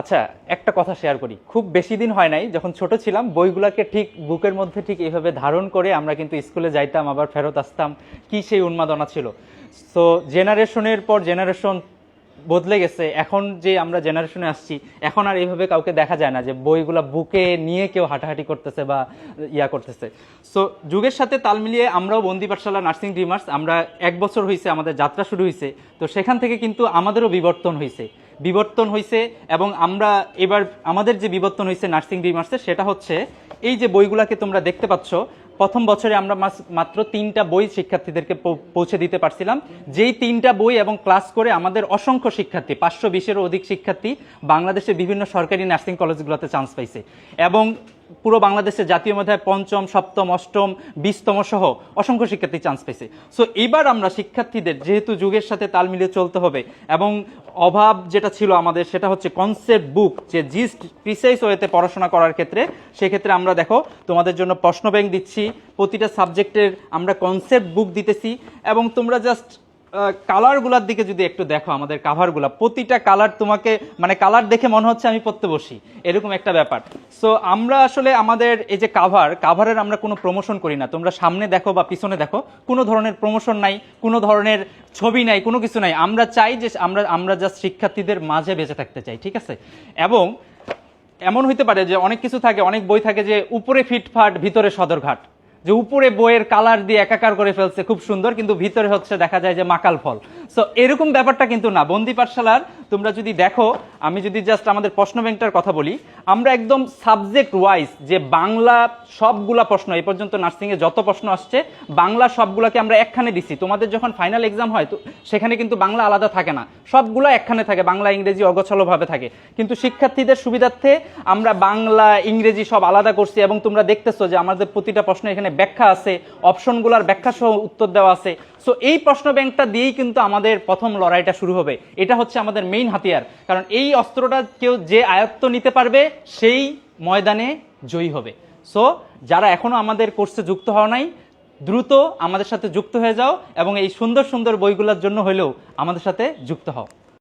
আচ্ছা একটা কথা শেয়ার করি। খুব বেশি দিন হয় নাই, যখন ছোট ছিলাম, বইগুলোকে ঠিক বুকের মধ্যে ঠিক এইভাবে ধারণ করে আমরা কিন্তু স্কুলে যাইতাম, আবার ফেরত আসতাম, কি সেই উন্মাদনা ছিল। সো জেনারেশনের পর জেনারেশন বদলে গেছে, এখন যে আমরা জেনারেশনে আসছি, এখন আর এইভাবে কাউকে দেখা যায় না যে বইগুলা বুকে নিয়ে কেউ হাঁটাহাঁটি করতেছে বা ইয়া করতেছে। সো যুগের সাথে তাল মিলিয়ে আমরাও বন্দি পাঠশালা নার্সিং ড্রিমার্স আমরা এক বছর হয়েছে আমাদের যাত্রা শুরু হয়েছে তো সেখান থেকে কিন্তু আমাদেরও বিবর্তন হয়েছে বিবর্তন হয়েছে এবং আমরা এবার আমাদের যে বিবর্তন হয়েছে নার্সিং ড্রিমার্সের সেটা হচ্ছে এই যে বইগুলাকে তোমরা দেখতে পাচ্ছ প্রথম বছরে আমরা মাত্র তিনটা বই শিক্ষার্থীদেরকে পৌঁছে দিতে পারছিলাম। যেই তিনটা বই এবং ক্লাস করে আমাদের অসংখ্য শিক্ষার্থী, পাঁচশো বিশেরও অধিক শিক্ষার্থী বাংলাদেশের বিভিন্ন সরকারি নার্সিং কলেজগুলোতে চান্স পাইছে। এবং পুরো বাংলাদেশে জাতীয় মেধায় পঞ্চম, সপ্তম, অষ্টম, বিশতম সহ অসংখ্য শিক্ষার্থী চান্স পেয়েছে। সো এবার আমরা শিক্ষার্থীদের যেহেতু যুগের সাথে তাল মিলিয়ে চলতে হবে এবং অভাব যেটা ছিল আমাদের সেটা হচ্ছে কনসেপ্ট বুক যে জিস্ট প্রিসাইজ ওয়েতে পড়াশোনা করার ক্ষেত্রে, সেক্ষেত্রে আমরা দেখো তোমাদের জন্য প্রশ্ন ব্যাংক দিচ্ছি, প্রতিটা সাবজেক্টের আমরা কনসেপ্ট বুক দিতেছি এবং তোমরা জাস্ট কালারগুলোর দিকে যদি একটু দেখো আমাদের কাভারগুলো প্রতিটা কালার তোমাকে মানে কালার দেখে মনে হচ্ছে আমি পড়তে বসি, এরকম একটা ব্যাপার। সো আমরা আসলে আমাদের এই যে কাভার কাভারের আমরা কোনো প্রমোশন করি না। তোমরা সামনে দেখো বা পিছনে দেখো, কোনো ধরনের প্রমোশন নাই, কোনো ধরনের ছবি নাই, কোনো কিছু নাই। আমরা চাই যে আমরা আমরা জাস্ট শিক্ষার্থীদের মাঝে বেঁচে থাকতে চাই, ঠিক আছে? এবং এমন হইতে পারে যে অনেক কিছু থাকে, অনেক বই থাকে যে উপরে ফিটফাট, ভিতরে সদরঘাট। যে উপরে বইয়ের কালার দিয়ে একাকার করে ফেলছে, খুব সুন্দর, কিন্তু ভিতরে হচ্ছে দেখা যায় যে মাকাল ফল। সো এরকম ব্যাপারটা কিন্তু না। বন্দি পাঠশালার, তোমরা যদি দেখো, আমি যদি জাস্ট আমাদের প্রশ্ন ব্যাংকটার কথা বলি, আমরা একদম সাবজেক্ট ওয়াইজ যে বাংলা সবগুলা প্রশ্ন, এই পর্যন্ত নার্সিং এ যত প্রশ্ন আসছে, বাংলা সবগুলাকে আমরা একখানে দিছি। তোমাদের যখন ফাইনাল এক্সাম হয়, তো সেখানে কিন্তু বাংলা আলাদা থাকে না। সবগুলো একখানে থাকে, বাংলা, ইংরেজি অগোছালোভাবে থাকে। কিন্তু শিক্ষার্থীদের সুবিধার্থে আমরা বাংলা, ইংরেজি সব আলাদা করছি এবং তোমরা দেখতেছো যে আমাদের প্রতিটা প্রশ্ন এখানে ব্যাখ্যা আছে, অপশনগুলোর ব্যাখ্যা সহ উত্তর দেওয়া আছে। সো এই প্রশ্ন ব্যাংকটা দিয়েই কিন্তু আমাদের প্রথম লড়াইটা শুরু হবে। এটা হচ্ছে আমাদের মেইন হাতিয়ার। কারণ এই অস্ত্রটা কেউ যে আয়ত্ত নিতে পারবে, সেই ময়দানে জয়ী হবে। সো যারা এখনও আমাদের কোর্সে যুক্ত হওয়া নাই, দ্রুত আমাদের সাথে যুক্ত হয়ে যাও এবং এই সুন্দর সুন্দর বইগুলোর জন্য হলেও আমাদের সাথে যুক্ত হও।